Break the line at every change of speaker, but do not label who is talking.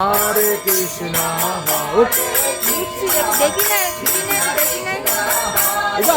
হরে কৃষ্ণ
দেখি না দেখি না দেখি না